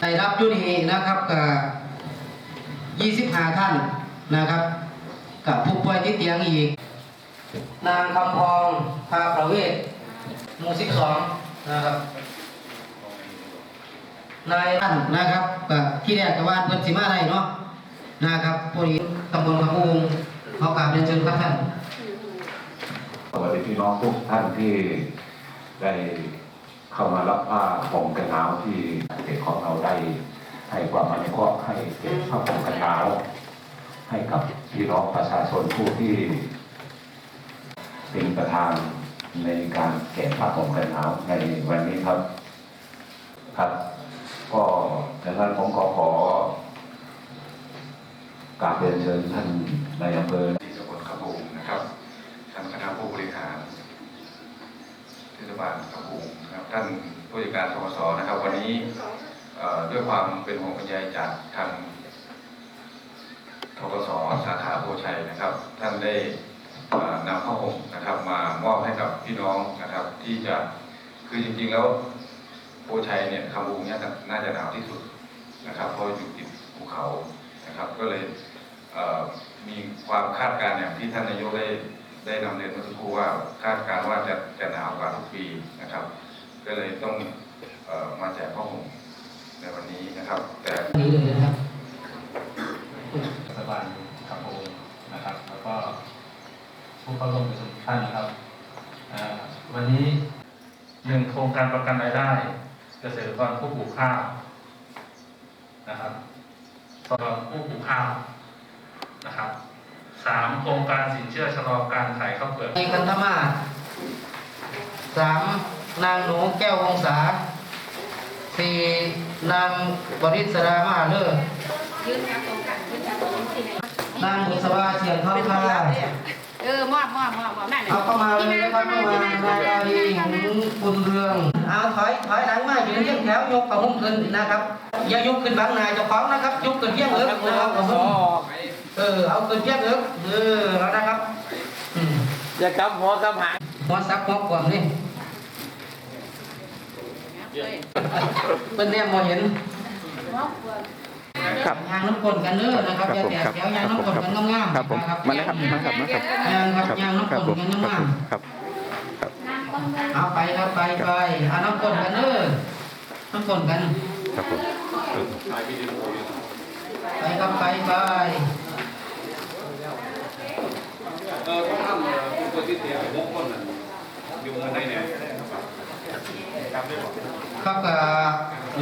ได้รับยู่นี่นะครับกับ25ท่านนะครับ กับผู้ป่วยติดเตียงอีก นางคำพองพาประเวศหมู่12นะครับนายท่านนะครับกับที่แรกกับว่าเพิ่นสิมาได้เนาะนะครับพอดีตำบลขมูงเขากราบเรียนเชิญครับท่านสวัสดีพี่น้องทุกท่านที่ได้ เข้ามารับผ้าห่มกันหนาวที่เด็กของเราได้ให้ความอนุเคราะห์ให้เก็บผ้าห่มกันหนาวให้กับพี่น้องประชาชนผู้ที่เป็นประธานในการเก็บผ้าห่มกันหนาวในวันนี้ครับครับ ก็ดังนั้นผมขอขอกราบเรียนเชิญท่านในายอำเภอที่จังหวัดขบุงนะครับท่านคณะผู้บริหารเทศบาลขบุงนะครับ ท่านผู้จัดการทกศนะครับ วันนี้ด้วยความเป็นห่วงเป็นใยจากทางทกศสาขาโพชัยนะครับ ท่านได้นำข้าวหงนะครับมามอบให้กับพี่น้องนะครับ ที่จะคือจริงๆแล้วโพชัยเนี่ยขบุงเนี่ยน่าจะหนาวที่สุดนะครับเพราะอยู่ติดภูเขานะครับ ก็เลยเมีความคาดการณ์อย่างที่ท่านนายกได้ได้นำเรียนเมื่อสักครู่ว่าคาดการณ์ว่าจะจะหนาวกว่าทุกปีนะครับ ก็เลยต้องเอ่อมาแจกข้อมูลในวันนี้นะครับ แต่นี้เลยนะครับรัฐบาลกับโอนะครับ แล้วก็ผู้เข้าร่วมประชุมทุกท่านนะครับเอ่อวันนี้หนึ่งโครงการประกันรายได้ เกษตรกรผู้ปลูกข้าวนะครับสำหรับผู้ปลูกข้าวนะครับสามโครงการสินเชื่อชะลอการขายข้าวเปลือกในคันธมาศสาม นางหนูแก้ววงศาสี่นางบริษรามาเลิศยืนครับตรงกันยืนครับตรงสินางบุษบาเฉียนทองคาเออมอบมอบมอบมอบนั่นเอาเข้ามาเลยนะครับเข้ามานายดาวีหงบุญเรือง เอาถอยถอยหลังมายืนเรียงแถวยกกระหุ้มขึ้นนะครับ อย่ายกขึ้นบางนายเจ้าของนะครับ ยกขึ้นเพียงเอิกนะครับกระหุ้มเออเอาขึ้นเพียงเอิกเออแล้วนะครับอืมอย่ากำหัวกำหางหัวซักหัวกวางนี่ เป็นเนี่ยมอเห็นครับยางน้ำกลนกันเด้อนะครับอย่าแตกแถวยางน้ำกลนกันงามๆครับผมนะครับมาเลยครับมาครับมาครับยางครับครับยางน้ำคกรับลผนมกันครับงามครับๆเอาไปครับไปไปเอาน้ำกลนกันเด้อน้ำกลนกันครับผมไปครับไปไปเออต้องทำตัวที่เสียหกคน อยู่กันได้เนี่ยครับ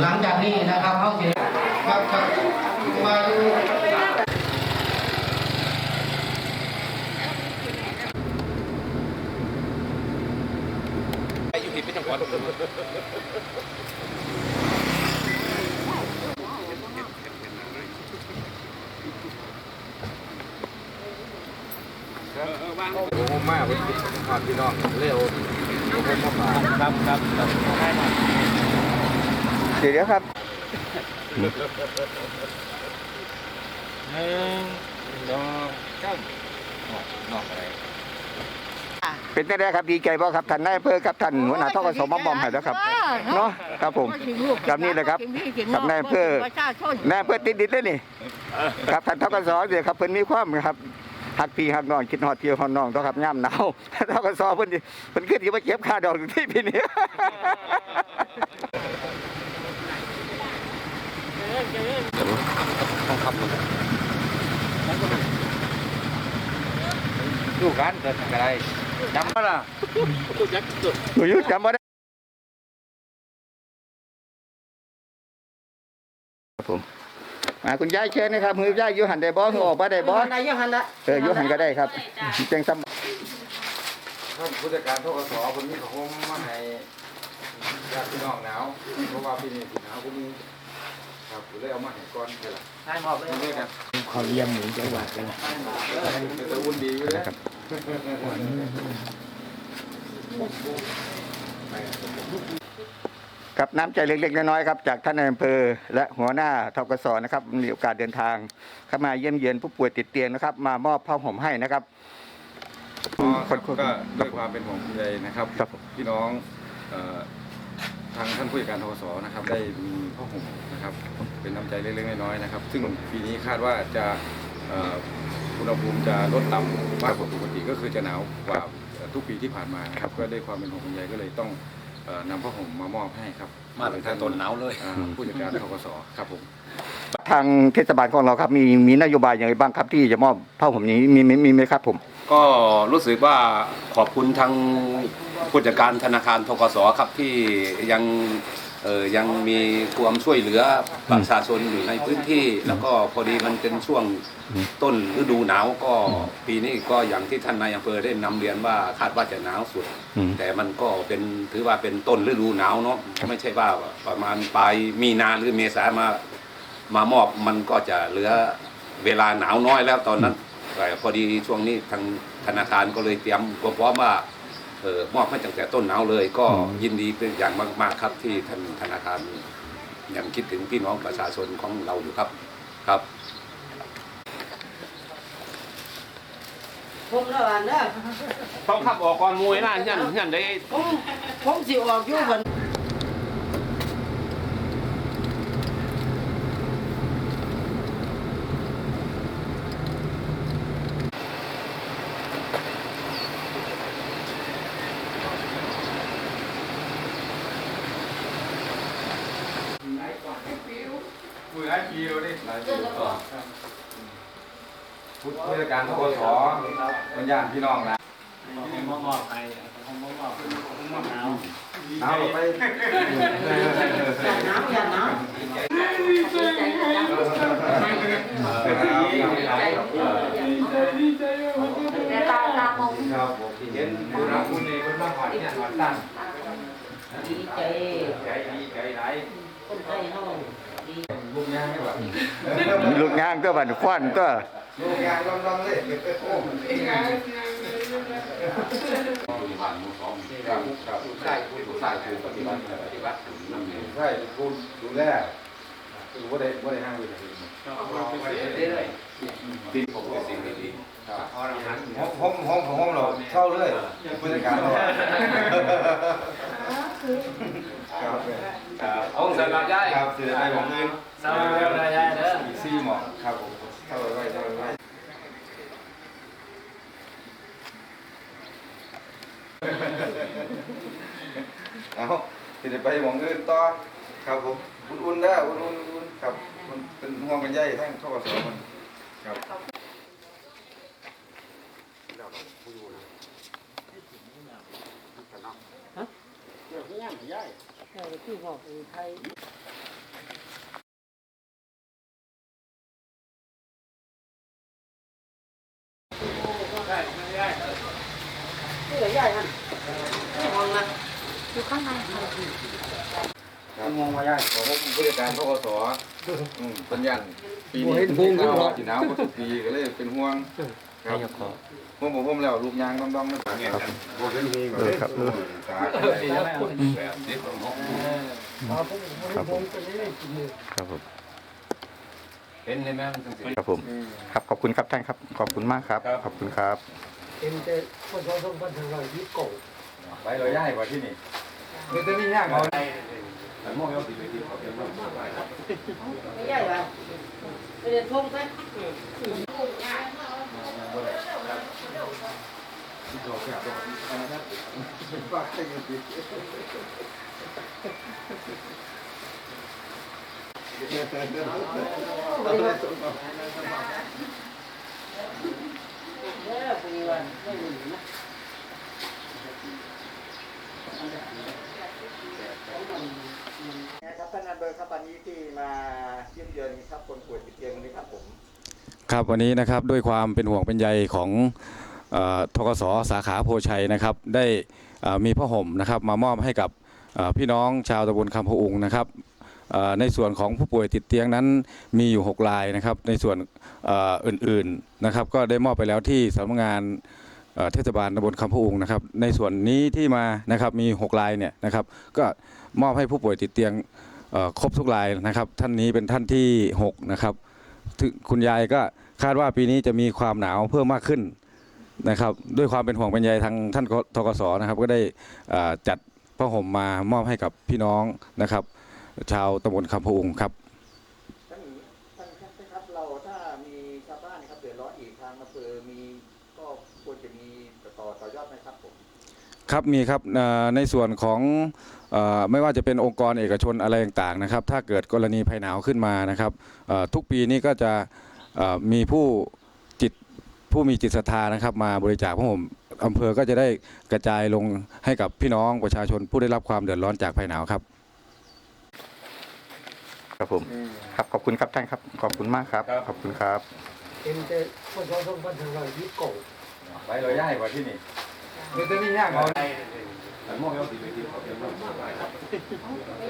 หลังจากนี้นะครับเขาจะครับครับมาดู ผมมากเลยครับพี่น้องเร็วผมมาฝากครับครับเดี๋ยวครับหนึ่งสองสามนอกอะไรเป็นได้ครับดีใจป่ครับท่านนายอำเภอครับท่านหัวหน้าทกศมามอมให้แล้วครับเนาะครับผมกับนี่เลยครับกับนายอำเภอนายอำเภอติดดิดเลยนี่ครับท่านทกศเดี๋ยวครับเพิ่นมีความครับ หักพี่หักน้องคิดฮอดเที่ยวฮอดน้องต้องครับย่ำหนาวทกศเพิ่นสิเพิ่นขึ้นที่มาเก็บค่าดอกที่พี่นี่ดูกันเกิดอะไรจำมาละหนูยุจำบ่ได้ครับผม อ่าคุณยายเชิญนะครับมือยายอยู่หันได้บ่คือออกมาได้บ่นายยหันละเอออยู่หันก็ได้ครับจังซ้ท่านผู้จัดการทกศคนนี้เขาคงมาให้ญาติพี่น้องหนาวเพราะว่าปีนี้สิหนาวพวกนี้ครับผมเลยเอามาให้ก่อนเถอะนายมอบเลยมาด้วยกันขอเลี้ยงหมูจังหวัดเลยเป็นตะอุ่นดีอยู่เลย กับน้ำใจเล็กๆน้อยๆครับจากท่านนายอำเภอและหัวหน้าทกศนะครับมีโอกาสเดินทางเข้ามาเยี่ยมเยียนผู้ป่วยติดเตียงนะครับ มามอบผ้าห่มให้นะครับอ๋อครับก็ด้วยความเป็นห่วงเป็นใยนะครับครับผมพี่น้องเอ่อทางท่านผู้จัดการทกศนะครับ ได้มีผ้าห่มนะครับ เป็นน้ำใจเล็กๆน้อยๆนะครับ ซึ่งปีนี้คาดว่าจะเอ่ออุณหภูมิจะลดต่ำมากกว่าปกติก็คือจะหนาวกว่าทุกปีที่ผ่านมานะครับก็ด้วยความเป็นห่วงเป็นใยก็เลยต้องเอ่อ นำผ้าห่มมามอบให้ครับมาตั้งแต่ต้นหนาวเลย อ่าผู้จัดการทกศครับผม ทางเทศบาลของเราครับมีมีนโยบายอย่างไรบ้างครับที่จะมอบผ้าห่มนี้มีมีมีไหมครับผม ก็รู้สึกว่าขอบคุณทางผู้จัดการธนาคารทกสครับที่ยังเออ ยังมีความช่วยเหลือประชาชนอยู่ในพื้นที่ แล้วก็พอดีมันเป็นช่วงต้นฤดูหนาวก็ปีนี้ก็อย่างที่ท่านนายอำเภอได้นำเรียนว่าคาดว่าจะหนาวสุดอืมแต่มันก็เป็นถือว่าเป็นต้นฤดูหนาวเนาะไม่ใช่ว่าประมาณปลายมีนาหรือเมษามามามอบมันก็จะเหลือเวลาหนาวน้อยแล้วตอนนั้นแต่พอดีช่วงนี้ทางธนาคารก็เลยเตรียมความพร้อมว่าเออมอบให้ตั้งแต่ต้นหนาวเลย ก็อืมยินดีเป็นอย่างมาก ๆ ครับที่ท่านธนาคารยังคิดถึงพี่น้องประชาชนของเราอยู่ครับครับผมระวังนะต้องขับออกก่อนมวยนะยันยันได้ผมผมสิออกอยู่บันารทีเราได้หลายปีผู้จัดการทกศมันย่านพี่น้องนะเอาวไปหนาวอย่าหนาวแต่ตาตามองครับผมเห็นผู้รับคุณนี่คุณมาหอดเนี่ยหอดตั้งดีใจใจดีใจไหนคนไทยเฮา ลูกย่างให้แบบมีลูกงานก็บันควันก็ลูกย่างลองๆเลยโอ้ครับครับใช่ผู้ชายคือปฏิบัติปฏิบัติใช่คุณดูแลคือว่าได้ว่าได้ห้างเลยห้องห้องของห้องเราเข้าเลยผู้จัดการเรา ครับห้องสำหรับย้ายครับเสียใจของเงินสำหรับย้ายเด้อซีหมอกครับผมเข้าไปไว้เข้าไปไว้เอาสิได้ไปหมองอื่นต่อครับผมอุ่นๆเด้ออุ่นๆอุ่นๆครับมันเป็นห่วงเป็นใยทั้งทกศมันครับ นี่ก็ใหญ่มันนี่ห้องนะอยู่ข้างในครับงงมาย่ายขอพบผู้จัดการทกศอืมเป็นยันปีนี้หนาวจีหนาวกว่าทุกปีก็เลยเป็นห่วงครับ ห่วงผมผมแล้วลูกยางดองๆนั่นครับโบเห็นมีก่อนเลยครับสาธุแบบนี้ผมครับผมครับผมเห็นไหมมันต้องสิครับผมครับขอบคุณครับท่านครับ ขอบคุณมากครับ ขอบคุณครับไปเลยย่ายกว่าที่นี่คือจะมีย่างเอาแต่มองเอาสิไปที่เขาเป็นว่าไม่ใหญ่ว่ะไปเรียนทุ่งซะ ครับท่านนายอำเภอครับวันนี้ที่มาเยี่ยมเยือนครับคนป่วยติดเตียงวันนี้ครับผม ครับวันนี้นะครับด้วยความเป็นห่วงเป็นใยของ ทกสสาขาโพชัยนะครับได้มีผ้าห่มนะครับมามอบให้กับพี่น้องชาวตำบลคำพะอุงนะครับในส่วนของผู้ป่วยติดเตียงนั้นมีอยู่ 6 รายนะครับในส่วนอื่นๆนะครับก็ได้มอบไปแล้วที่สำนักงานเทศบาลตำบลคำพะอุงนะครับในส่วนนี้ที่มานะครับมี 6 รายเนี่ยนะครับก็มอบให้ผู้ป่วยติดเตียงครบทุกรายนะครับท่านนี้เป็นท่านที่ 6 นะครับคุณยายก็คาดว่าปีนี้จะมีความหนาวเพิ่มมากขึ้น นะครับด้วยความเป็นห่วงเป็นใยทางท่านทกศนะครับก็ได้อ่าจัดผ้าห่มมามอบให้กับพี่น้องนะครับ ชาวตำบลคำพะอุงครับท่านท่านครับเราถ้ามีชาวบ้านนะครับเดือดร้อนอีกทางอำเภอมีก็ควรจะมีต่อต่อยอดไหมครับผมครับมีครับเอ่อในส่วนของเออไม่ว่าจะเป็นองค์กรเอกชนอะไรต่างๆนะครับ ถ้าเกิดกรณีภัยหนาวขึ้นมานะครับเอ่อทุกปีนี้ก็จะเอ่อมีผู้จิต ผู้มีจิตศรัทธานะครับ มาบริจาคผ้าห่มอำเภอก็จะได้กระจายลงให้กับพี่น้องประชาชนผู้ได้รับความเดือดร้อนจากภัยหนาวครับ ครับผมครับขอบคุณครับท่านครับ ขอบคุณมากครับ ขอบคุณครับไปเราย้ายกว่าที่นี่ไม่ใ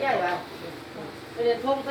ช่ป่ะไปเรียนพงไป